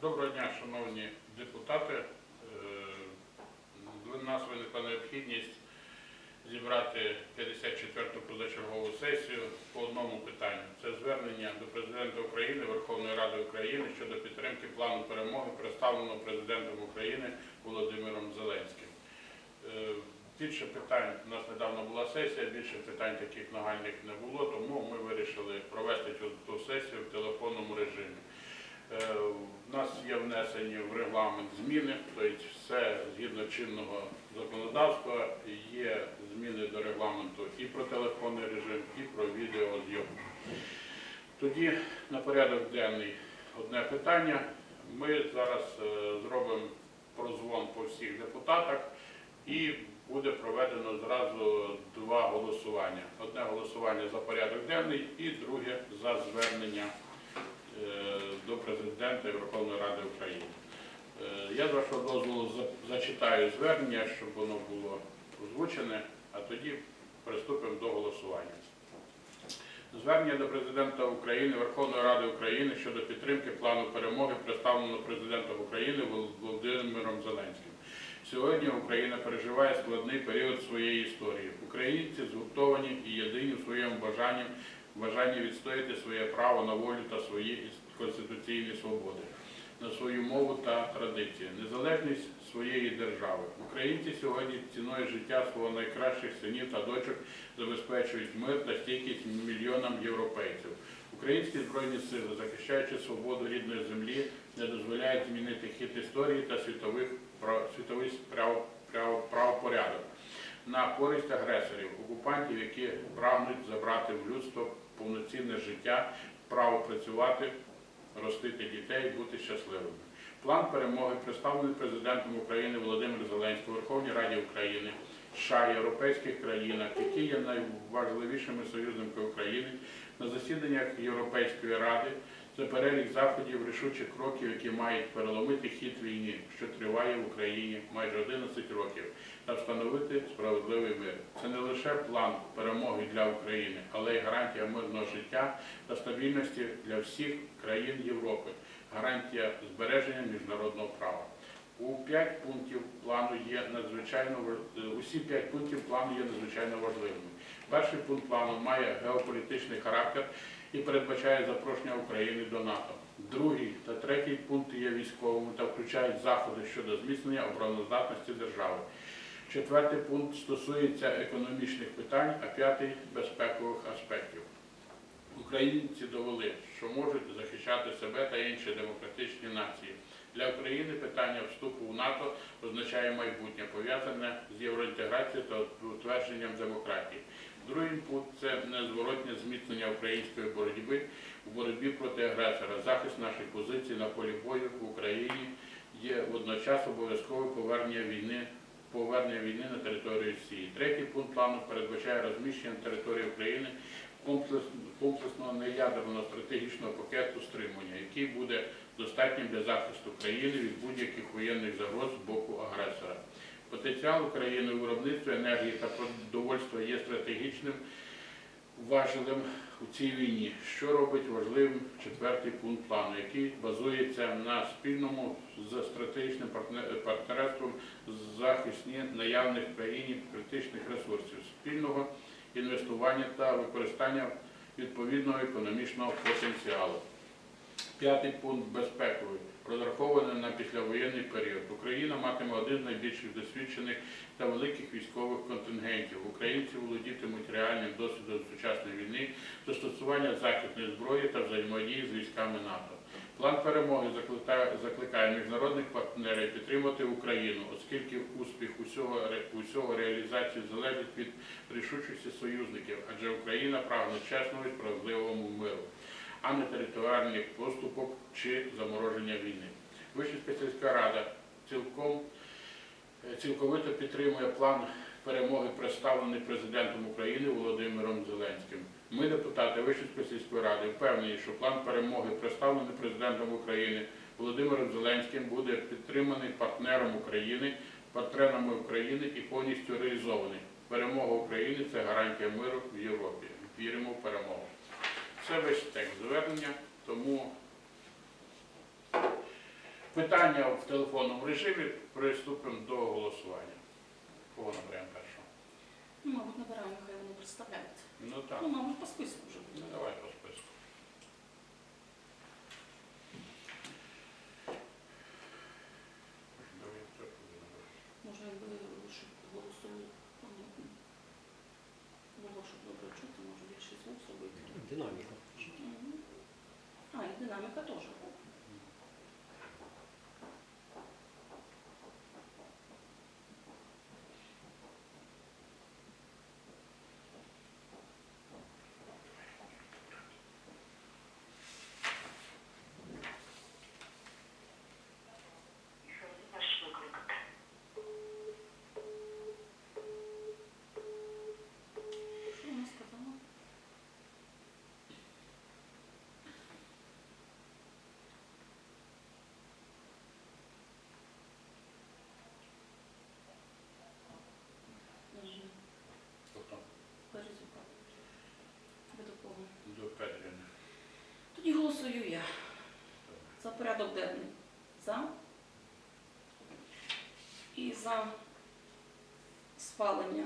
Доброго дня, шановні депутати. Е, У нас виникла необхідність зібрати 54-ту позачергову сесію по одному питанню. Це звернення до Президента України, Верховної Ради України щодо підтримки плану перемоги, представленого Президентом України Володимиром Зеленським. Е, Більше питань, у нас недавно була сесія, більше питань таких нагальних не було, тому ми вирішили провести цю сесію в телефонному режимі. Е, У нас є внесені в регламент зміни, тобто все згідно чинного законодавства, є зміни до регламенту і про телефонний режим, і про відеозйомку. Тоді на порядок денний одне питання. Ми зараз е, зробимо прозвон по всіх депутатах і буде проведено зразу два голосування. Одне голосування за порядок денний і друге за звернення е, до президента Верховної Ради України. Е, Я з вашого дозволу зачитаю звернення, щоб воно було озвучене, а тоді приступимо до голосування. Звернення до президента України, Верховної Ради України щодо підтримки плану перемоги, представленого президентом України Володимиром Зеленським. Сьогодні Україна переживає складний період своєї історії. Українці згуртовані і єдині в своєму бажанні, бажанні відстояти своє право на волю та свої конституційні свободи, на свою мову та традиції, незалежність своєї держави. Українці сьогодні ціною життя свого найкращих синів та дочок забезпечують мир та стійкість мільйонам європейців. Українські збройні сили, захищаючи свободу рідної землі, не дозволяють змінити хід історії та світових прав- світовий прав- прав- правопорядок на користь агресорів, окупантів, які прагнуть забрати в людство повноцінне життя, право працювати, ростити дітей, бути щасливими. План перемоги представлений президентом України Володимиром Зеленським, Верховній Раді України, США, європейських країнах, які є найважливішими союзниками України на засіданнях Європейської ради. Це перелік заходів, рішучих кроків, які мають переломити хід війни, що триває в Україні майже 11 років, та встановити справедливий мир. Це не лише план перемоги для України, але й гарантія мирного життя та стабільності для всіх країн Європи, гарантія збереження міжнародного права. У п'ять пунктів плану є надзвичайно е, усі п'ять пунктів плану є надзвичайно важливими. Перший пункт плану має геополітичний характер і передбачає запрошення України до НАТО. Другий та третій пункти є військовими та включають заходи щодо зміцнення обороноздатності держави. Четвертий пункт стосується економічних питань, а п'ятий безпекових аспектів. Українці довели, що можуть захищати себе та інші демократичні нації. Для України питання вступу в НАТО означає майбутнє, пов'язане з євроінтеграцією та утвердженням демократії. Другий пункт це незворотнє зміцнення української боротьби у боротьбі проти агресора. Захист наших позицій на полі бою в Україні є водночас обов'язкове повернення війни. Повернення війни на територію Росії. Третій пункт плану передбачає розміщення на території України комплексного неядерного стратегічного пакету стримування, який буде достатнім для захисту країни від будь-яких воєнних загроз з боку агресора. Потенціал України у виробництві енергії та продовольства є стратегічним важелем у цій війні, що робить важливим четвертий пункт плану, який базується на спільному з стратегічним партне- партнерством захисті наявних в країні критичних ресурсів, спільного інвестування та використання відповідного економічного потенціалу. П'ятий пункт безпековий, розрахований на післявоєнний період. Україна матиме один з найбільших досвідчених та великих військових контингентів. Українці володітимуть реальним досвідом сучасної війни, застосування західної зброї та взаємодії з військами НАТО. План перемоги закликає, міжнародних партнерів підтримати Україну, оскільки успіх усього, усього реалізації залежить від рішучості союзників, адже Україна прагне чесного і справедливому миру а не територіальних поступок чи замороження війни. Вища сільська рада цілком е, цілковито підтримує план перемоги, представлений президентом України Володимиром Зеленським. Ми, депутати Вищої сільської ради, впевнені, що план перемоги, представлений президентом України Володимиром Зеленським, буде підтриманий партнером України, партнерами України і повністю реалізований. Перемога України це гарантія миру в Європі. Віримо в перемогу. Це весь текст звернення, тому питання в телефонному режимі, приступимо до голосування. Кого наберемо першого? Ну, мабуть, набираємо, хай вони представляються. Ну так, Ну, мабуть, по списку вже ну буде. давай по списку. Може, якби щоб голосу. Було, щоб добре чути, може більше звук зробити. Динаміка. А, і динаміка теж. Що вона сказала? Мгм. Тобто Березюка. Ви до кого? до Петрівни. Тоді голосую я. За порядок денний. За. І за схвалення,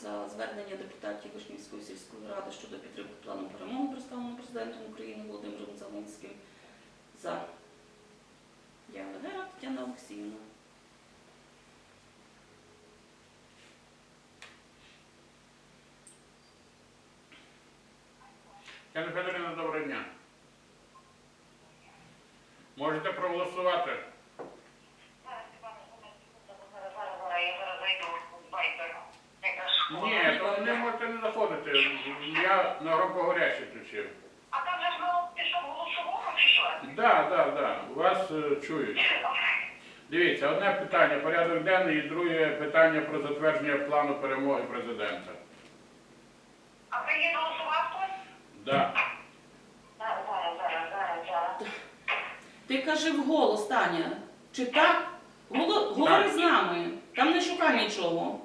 за, звернення депутатів Вишнівської сільської ради щодо підтримки плану перемоги, представленого президентом України Володимиром Зеленським. За. Яна Гера, Тетяна Олексіївна. Яна Федорівна, доброго дня. Можете проголосувати? Ні, то не можете не заходити. Я на громкоговорящий включив. А там же ж мало пішов голосовому чи що? Так, так, так. Вас е, чують. Дивіться, одне питання, порядок денний, і друге питання про затвердження плану перемоги президента. А голосував хтось? Да. Зараз, зараз, зараз, зараз, зараз. Ти кажи вголос, Таня. Чи так? Голо- Говори з нами. Там не шукай нічого.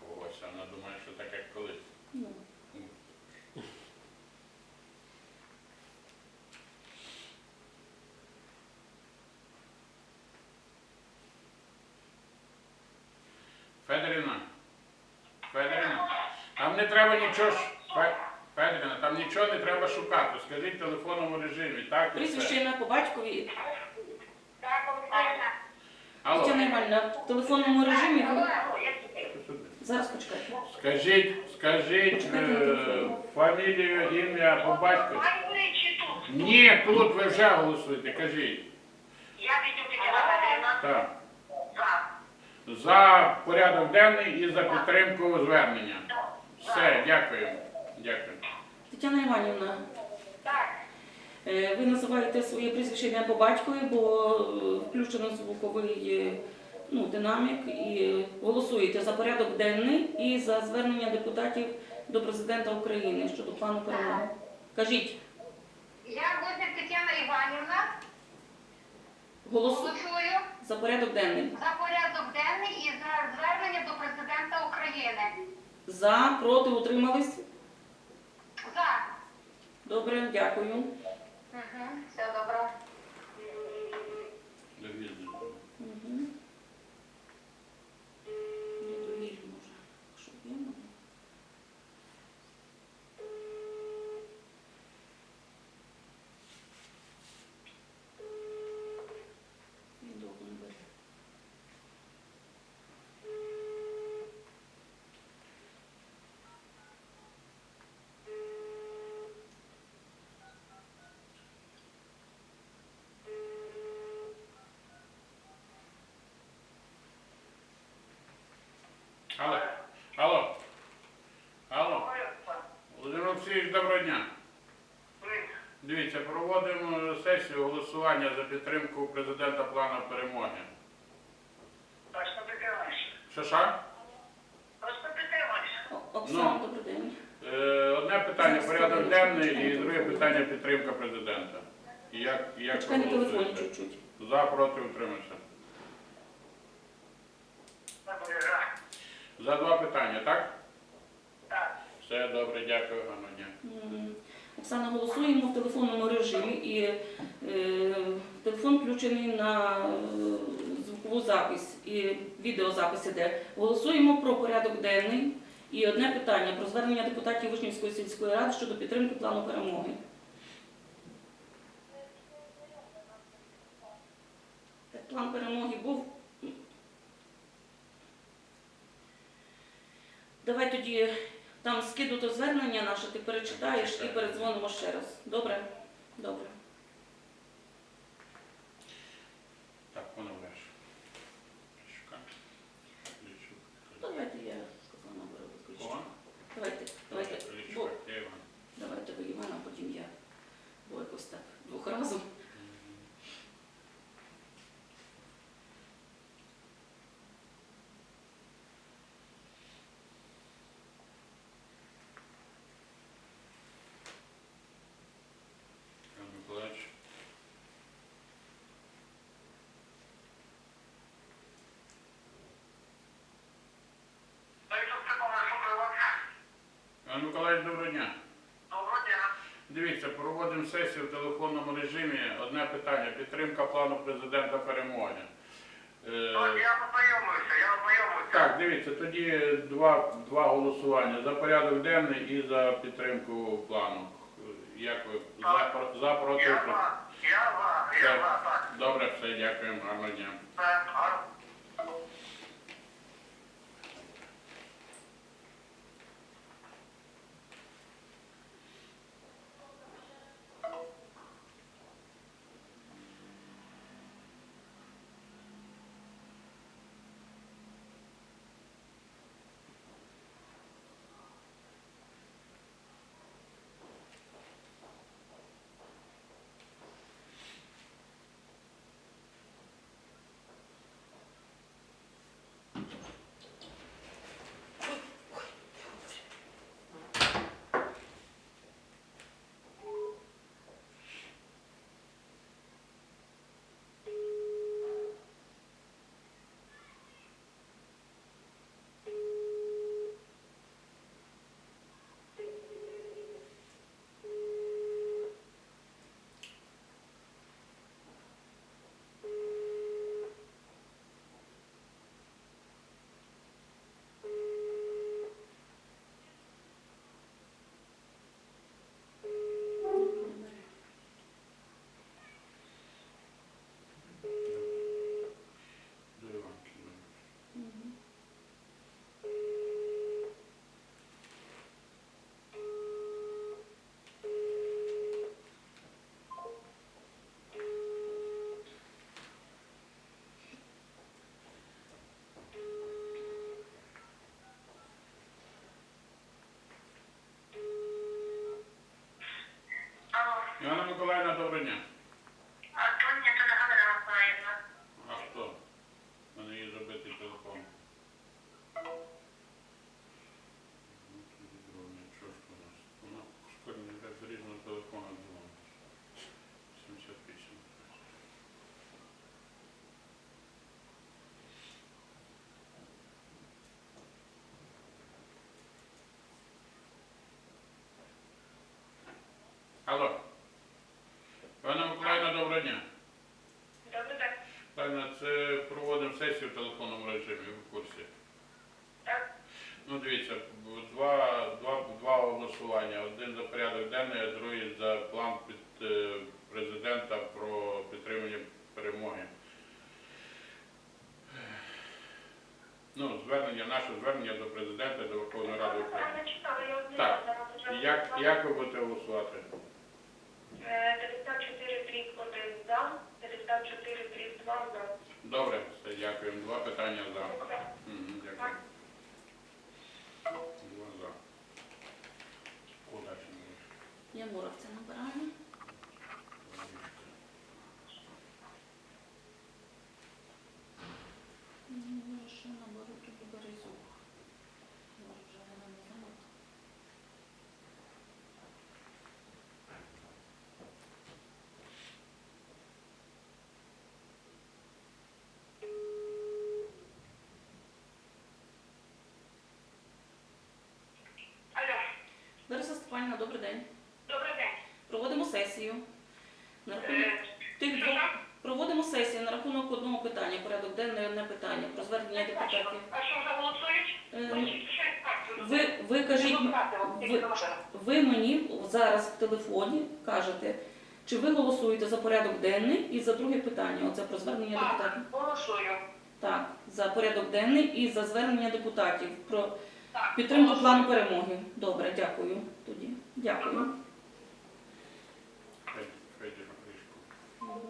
Ось, вона думає, що так як колись. Ну. Федорівна, Федорівна, там не треба нічого. ш- Фе- Федорівна, там нічого не треба шукати. Скажіть в телефонному режимі, так і Прізвище ім'я по батькові. Алло, Тетяна Іванівна, в телефонному режимі. ви- Зараз почекайте. Скажіть, скажіть е, фамілію, ім'я по тут? Ні, тут ви вже голосуєте, кажіть. Так. За порядок денний і за підтримку звернення. Все, дякую. Дякую. Тетяна Іванівна, Так. е, ви називаєте своє прізвище ім'я по батькові, бо е, включено звуковий е, ну, динамік і голосуєте за порядок денний і за звернення депутатів до президента України щодо плану перемоги. Кажіть, Я Возник Тетяна Іванівна. Голосую за порядок денний. за порядок денний і за звернення до президента України. За, проти, утримались? За. Добре, дякую. Угу. Все добре. Угу. Недовір'я може. Що є мене? Він довго не бере. Алло. Алло. Алло. Володимир Олексійович, доброго дня. Дивіться, проводимо сесію голосування за підтримку президента плану перемоги. Точно. Що ша? Просто підтримуєш. О- Оксана, Ну. добрий день. Е, одне питання порядок денний і друге питання підтримка президента. І як, і як Почекай на телефоні проголосуєте? чуть-чуть. За, проти, утримався. За. За два питання, так? Все добре, дякую, гарного дня. Оксана, голосуємо в телефонному режимі. і е, телефон включений на е, звукову запись і відеозапис іде. Голосуємо про порядок денний і одне питання про звернення депутатів Вишнівської сільської ради щодо підтримки плану перемоги. План перемоги був. Давай тоді там скидуто звернення наше, ти перечитаєш і передзвонимо ще раз. Добре? Добре. Так, воно ваш. Шукай. Лічук. Давайте я сказала наберу виключно. Кого? Давайте, давайте. Бо, Лічук, я Іван. давайте ви Івана, а потім я. Бо якось так двох разом. Іван Миколаївич. Іван Миколаївич, доброго дня. Доброго дня. Дивіться, проводимо сесію в телефонному режимі. Одне питання. Підтримка плану президента перемоги. Е, Я ознайомився, я ознайомився. Так, дивіться, тоді два, два голосування за порядок денний і за підтримку плану. Як ви за, за проти? Я за, я за, так. Добре, все, дякуємо, гарного дня. Як, ви будете голосувати? Е, 54 дріб 1 за, 54 дріб 2 за. Добре, все, дякуємо. Два питання за. Мгм, Дякую. Два за. Куди далі? Я Муравця набираю. Ну, може, ще наберу тоді Березюк. Може, вже вона не знала. Алло, добрий день. добрий день. Проводимо сесію На рахунок Е, тих двох проводимо сесію на рахунок одного питання, порядок денний одне питання про звернення депутатів. А що вже голосують? Е, Ви, ви кажіть, ви, ви мені зараз в телефоні кажете, чи ви голосуєте за порядок денний і за друге питання, оце про звернення депутатів. Так, голосую. Так, за порядок денний і за звернення депутатів про Так, підтримку голосую. плану перемоги. Добре, дякую. Тоді дякую. Федір Гришко.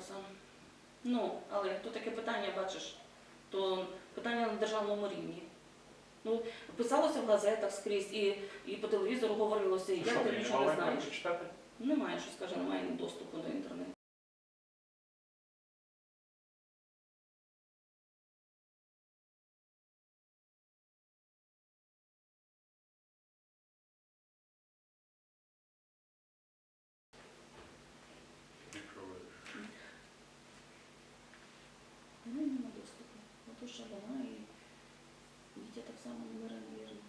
Добре, Оксана. Ну, але то таке питання, бачиш, то питання на державному рівні. Ну, писалося в газетах скрізь і, і по телевізору говорилося, і як ти нічого не знаєш. Немає, що скаже, немає доступу до інтернету. Якщо ви... Ну, немає доступу. Ото ще вона і Вітя так само не бере, навірно.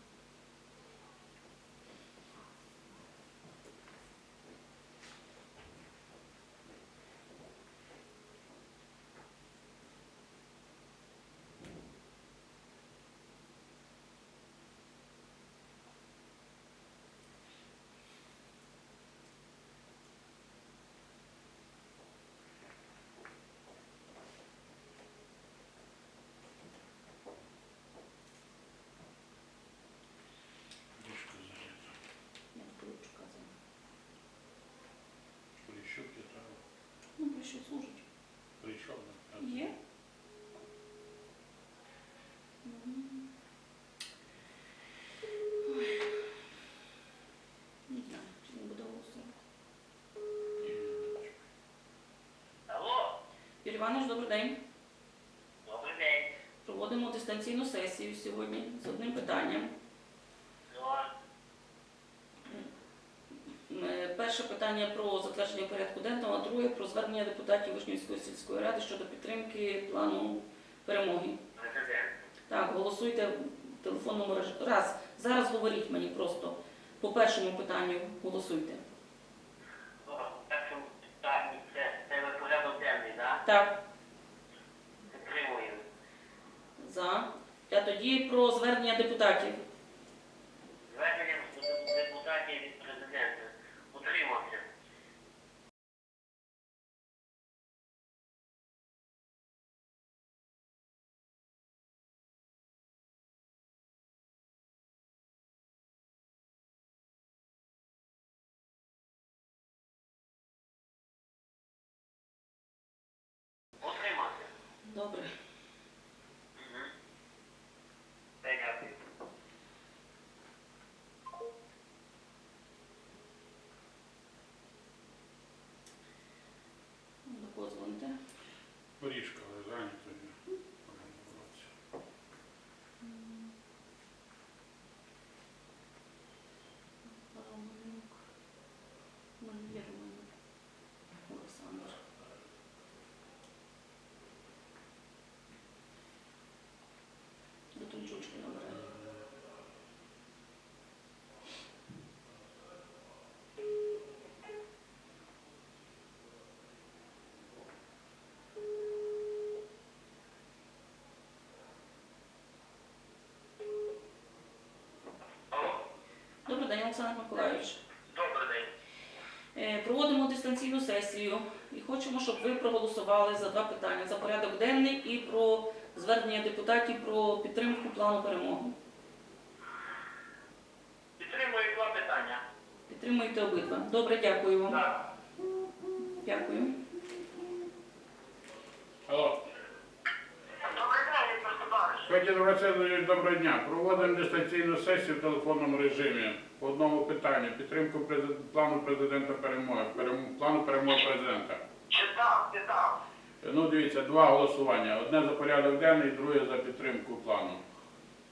Гришко зайнято. Я Полівчука за. Поліщук є треба. Ну, прийшов служить. Прийшов. так? Є? Мгм. Ой. Не знаю, чи не буде голосувати. Ні, ні, ні. Алло, Юрій Іванович, добрий день. добрий день. Проводимо дистанційну сесію сьогодні з одним питанням. Е, Перше питання про затвердження порядку денного, а друге про звернення депутатів Вишнівської сільської ради щодо підтримки плану перемоги. Так, голосуйте в телефонному режимі. Раз. Зараз говоріть мені просто по першому питанню голосуйте. О, Так, що так, це, це ви порядок денний, так? Підтримую. за. А тоді про звернення депутатів. Звернення депутатів від президента. Утримався. Добре. Угу. Дякую. До кого дзвоните? Горішко, але зайнято. ні. Романюк. Марія Романюк. Олександр. До Тончучки набирає. Алло. Добрий день, Олександр Миколайович. Добрий день. Е, Проводимо дистанційну сесію і хочемо, щоб ви проголосували за два питання: за порядок денний і про звернення депутатів про підтримку плану перемоги. Підтримую два питання. Підтримуйте обидва. Добре, дякую вам. Так. Дякую. Алло. Добрий день, Віктор Степанович. Федір Васильович, доброго дня. Проводимо дистанційну сесію в телефонному режимі по одному питанню. Підтримку плану президента перемоги, перем- плану перемоги президента. Читав, читав. Ну, дивіться, два голосування. Одне за порядок денний, друге за підтримку плану.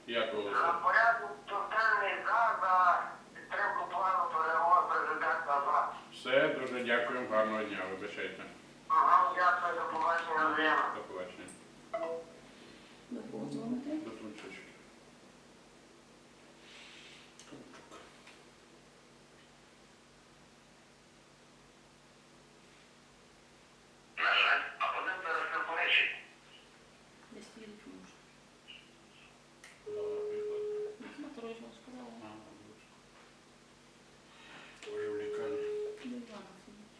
Як ви За порядок тотальний за, за підтримку плану перемоги президента за. Все, дуже дякую, гарного дня, вибачайте. Ага, дякую, до побачення, Андріяна. До побачення. До кого дзвоните? До Трунчички. На жаль, абонент зараз не полечить. Десь їдуть може. Ладно, приклад. Ну, Смотрю, я сказала. А, лучше. Уже в лікарні. До Івана сидить.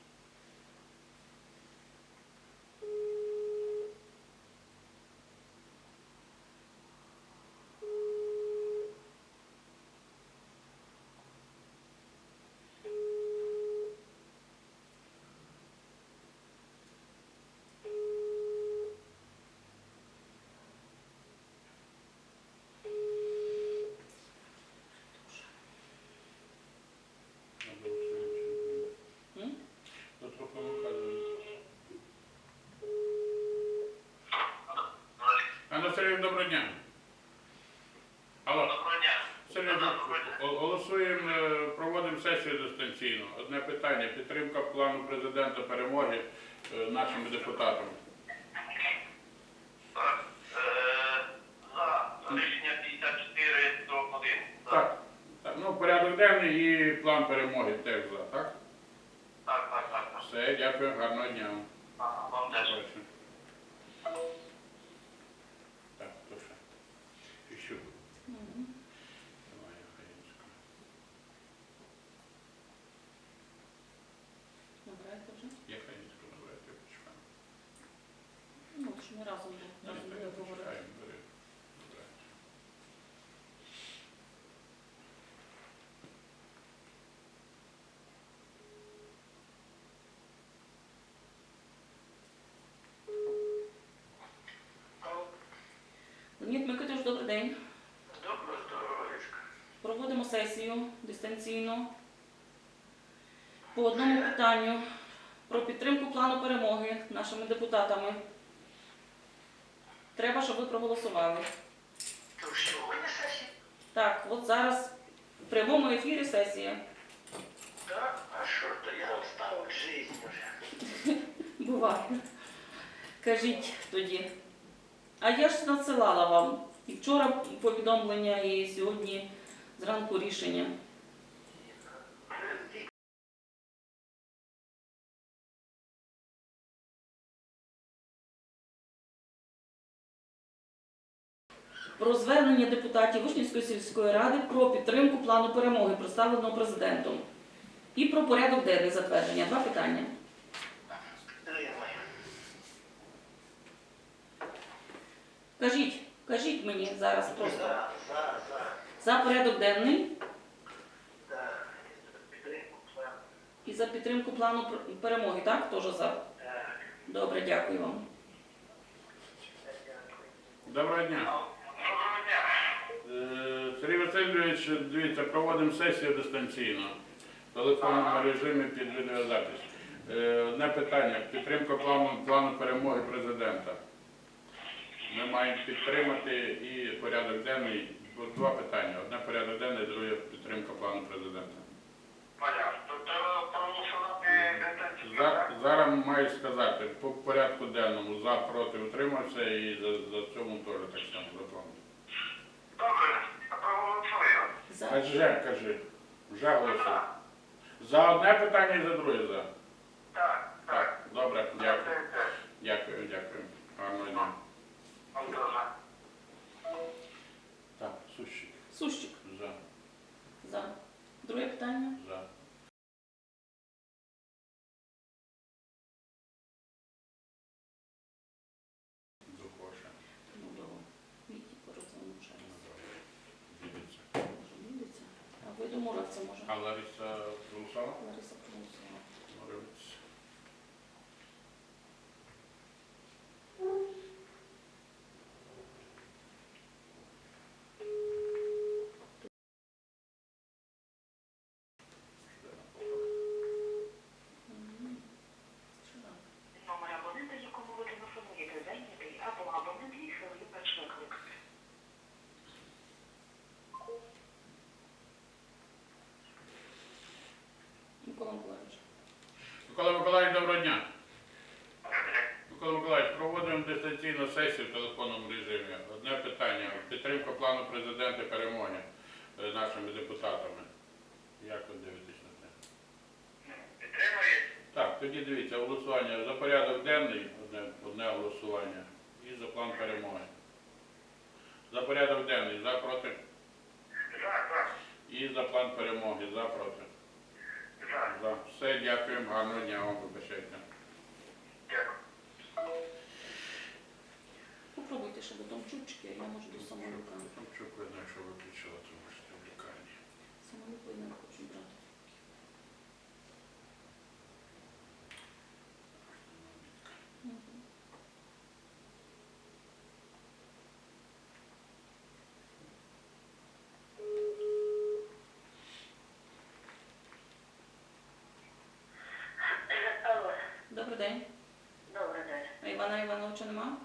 Надо лучше. М? То трохи виказує. Сергійовна, доброго дня. Алло. Доброго дня. Сергій, голосуємо, е, проводимо сесію дистанційно. Одне питання. Підтримка плану президента перемоги е, нашими депутатами. Так, е, за рішення 54 до 1. Так. Ну, порядок денний і план перемоги теж за, так? Так, так, так. Все, дякую, гарного дня. Вам теж. Точно. Так, то ще. Іщу. Мгм. Давай, я хай Набираєте вже? Я хай набираю, я почекаю. Ну, от ж ми разом Ні, разом так, буде говорити. почекаємо, бери. Добре. Леонід Микитович, добрий день. Добре, здоров'ячка. Проводимо сесію дистанційно по одному питанню про підтримку плану перемоги нашими депутатами. Треба, щоб ви проголосували. Так, от зараз в прямому ефірі сесія. Так, а що то я остав в житті вже. Буває. Кажіть тоді. А я ж надсилала вам і вчора повідомлення, і сьогодні зранку рішення. Про звернення депутатів Вишнівської сільської ради про підтримку плану перемоги, представленого президентом. І про порядок денний затвердження. Два питання. Кажіть, кажіть мені зараз просто. За, порядок денний і за підтримку плану перемоги, так? Теж за. Так, Добре, дякую вам. Доброго дня. Доброго дня. Е, Сергій Васильович, дивіться, проводимо сесію дистанційно в телефонному режимі під відеозапис. Е, Одне питання. Підтримка плану, плану перемоги президента. Ми маємо підтримати і порядок денний. Два питання. Одне порядок денний, друге підтримка плану президента. Понятно. То треба проголосувати дистанційно, За, зараз маю сказати, по порядку денному за, проти, утримався і за, за цьому теж так само заплану. Добре, проголосую. За. Кажи, кажи. Вже голосуй. За одне питання і за друге за. Так, так. Так, добре, дякую. Дякую, дякую. Гарного дня. Сущик. За, За. Друге питання. за. Духоша. Ну, до Віті порозумію ще раз. Дивіться. Може, їдеться? А ви до Муравця може? А? Лариса проголосувала. Моровець. Мгм. Що там? Номер абонента, якому ви дистанційну сесію в телефонному режимі. Одне питання. Підтримка плану президента перемоги е, нашими депутатами. Як ви дивитесь на це? Підтримує? Так, тоді дивіться, голосування за порядок денний, одне, одне голосування, і за план перемоги. За порядок денний, за проти, За, за, і за план перемоги, за проти. за. За. Все, дякуємо, гарного дня вам, вибачайте. Дякую. Попробуйте ще до Томчучки, а я можу до самолюка. Томчук видно, що виключила, тому що ти в лікарні. Самолюк я не хочу брати. Мгм. Алло, Добрий день. добрий день. А Івана Івановича нема?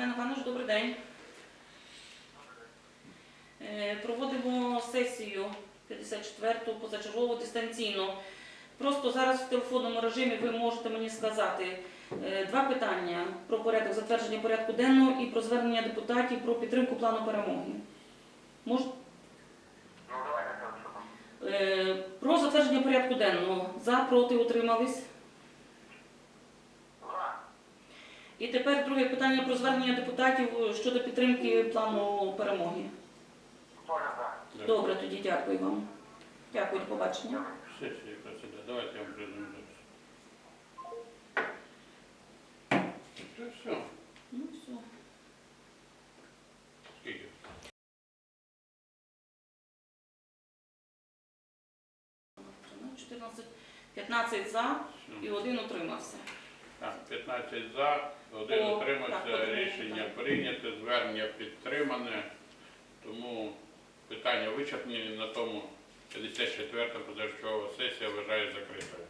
Іван Іванович, добрий день. Е, Проводимо сесію 54-ту позачергову дистанційно. Просто зараз в телефонному режимі ви можете мені сказати е, два питання про порядок затвердження порядку денного і про звернення депутатів про підтримку плану перемоги. Мож... Ну. Е, Про затвердження порядку денного. За, проти, утримались. За. І тепер друге питання про звернення депутатів щодо підтримки плану перемоги. Добре, тоді дякую вам. Дякую, до побачення. Все, все, якраз іде. Давайте я вам придумаю. Це все. Ну все. Скільки? Ну, 14, 15 за і один утримався. Так, 15 за, один е, отримався, рішення так. прийняте, звернення підтримане. Тому питання вичерпні на тому 54-та позачергова сесія вважає закритою.